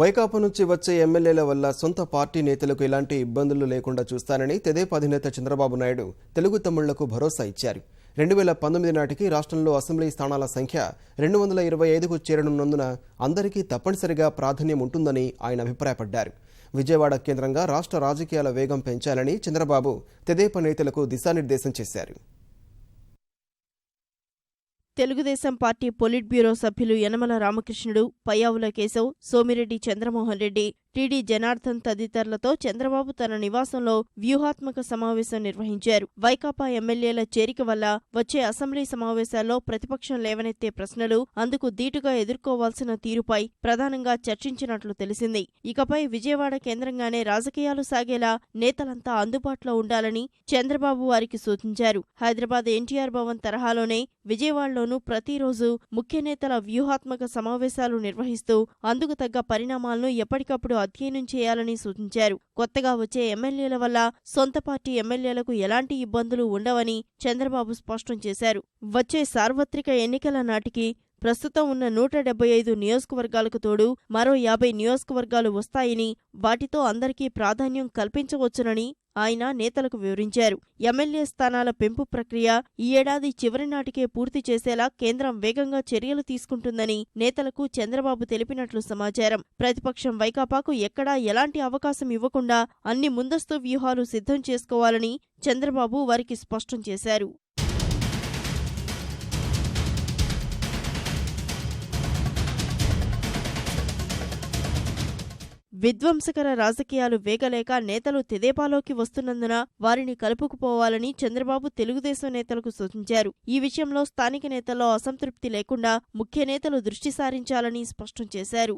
వైకాపా నుంచి వచ్చే ఎమ్మెల్యేల వల్ల సొంత పార్టీ నేతలకు ఎలాంటి ఇబ్బందులు లేకుండా చూస్తానని తెదేపా అధినేత చంద్రబాబు నాయుడు తెలుగు తమ్ముళ్ళకు భరోసా ఇచ్చారు. రెండు వేల పంతొమ్మిది నాటికి రాష్ట్రంలో అసెంబ్లీ స్థానాల సంఖ్య రెండు వందల ఇరవై ఐదుకు చేరనున్నందున అందరికీ తప్పనిసరిగా ప్రాధాన్యం ఉంటుందని ఆయన అభిప్రాయపడ్డారు. విజయవాడ కేంద్రంగా రాష్ట్ర రాజకీయాల వేగం పెంచాలని చంద్రబాబు తెదేపా నేతలకు దిశానిర్దేశం చేశారు. తెలుగుదేశం పార్టీ పొలిట్ బ్యూరో సభ్యులు యనమల రామకృష్ణుడు పయ్యావుల కేశవ్ సోమిరెడ్డి చంద్రమోహన్ రెడ్డి టీడీ జనార్దన్ తదితరులతో చంద్రబాబు తన నివాసంలో వ్యూహాత్మక సమావేశం నిర్వహించారు. వైకాపా ఎమ్మెల్యేల చేరిక వల్ల వచ్చే అసెంబ్లీ సమావేశాల్లో ప్రతిపక్షం లేవనెత్తే ప్రశ్నలు అందుకు ధీటుగా ఎదుర్కోవాల్సిన తీరుపై ప్రధానంగా చర్చించినట్లు తెలిసింది. ఇకపై విజయవాడ కేంద్రంగానే రాజకీయాలు సాగేలా నేతలంతా అందుబాటులో ఉండాలని చంద్రబాబు వారికి సూచించారు. హైదరాబాద్ ఎన్టీఆర్ భవన్ తరహాలోనే విజయవాడలో విజయవాడలోనూ ప్రతిరోజు ముఖ్య నేతల వ్యూహాత్మక సమావేశాలు నిర్వహిస్తూ అందుకు తగ్గ పరిణామాలను ఎప్పటికప్పుడు అధ్యయనం చేయాలని సూచించారు. కొత్తగా వచ్చే ఎమ్మెల్యేల వల్ల సొంత పార్టీ ఎమ్మెల్యేలకు ఎలాంటి ఇబ్బందులు ఉండవని చంద్రబాబు స్పష్టం చేశారు. వచ్చే సార్వత్రిక ఎన్నికల నాటికి ప్రస్తుతం ఉన్న నూట డెబ్బై ఐదు నియోజకవర్గాలకు తోడు మరో యాభై నియోజకవర్గాలు వస్తాయని వాటితో అందరికీ ప్రాధాన్యం కల్పించవచ్చునని ఆయన నేతలకు వివరించారు. ఎమ్మెల్యే స్థానాల పెంపు ప్రక్రియ ఈ ఏడాది చివరి నాటికే పూర్తి చేసేలా కేంద్రం వేగంగా చర్యలు తీసుకుంటుందని నేతలకు చంద్రబాబు తెలిపినట్లు సమాచారం. ప్రతిపక్షం వైకాపాకు ఎక్కడా ఎలాంటి అవకాశం ఇవ్వకుండా అన్ని ముందస్తు వ్యూహాలు సిద్ధం చేసుకోవాలని చంద్రబాబు వారికి స్పష్టం చేశారు. విధ్వంసకర రాజకీయాలు వేగలేక నేతలు తెదేపాలోకి వస్తున్నందున వారిని కలుపుకుపోవాలని చంద్రబాబు తెలుగుదేశం నేతలకు సూచించారు. ఈ విషయంలో స్థానిక నేతల్లో అసంతృప్తి లేకుండా ముఖ్య నేతలు దృష్టి సారించాలని స్పష్టం చేశారు.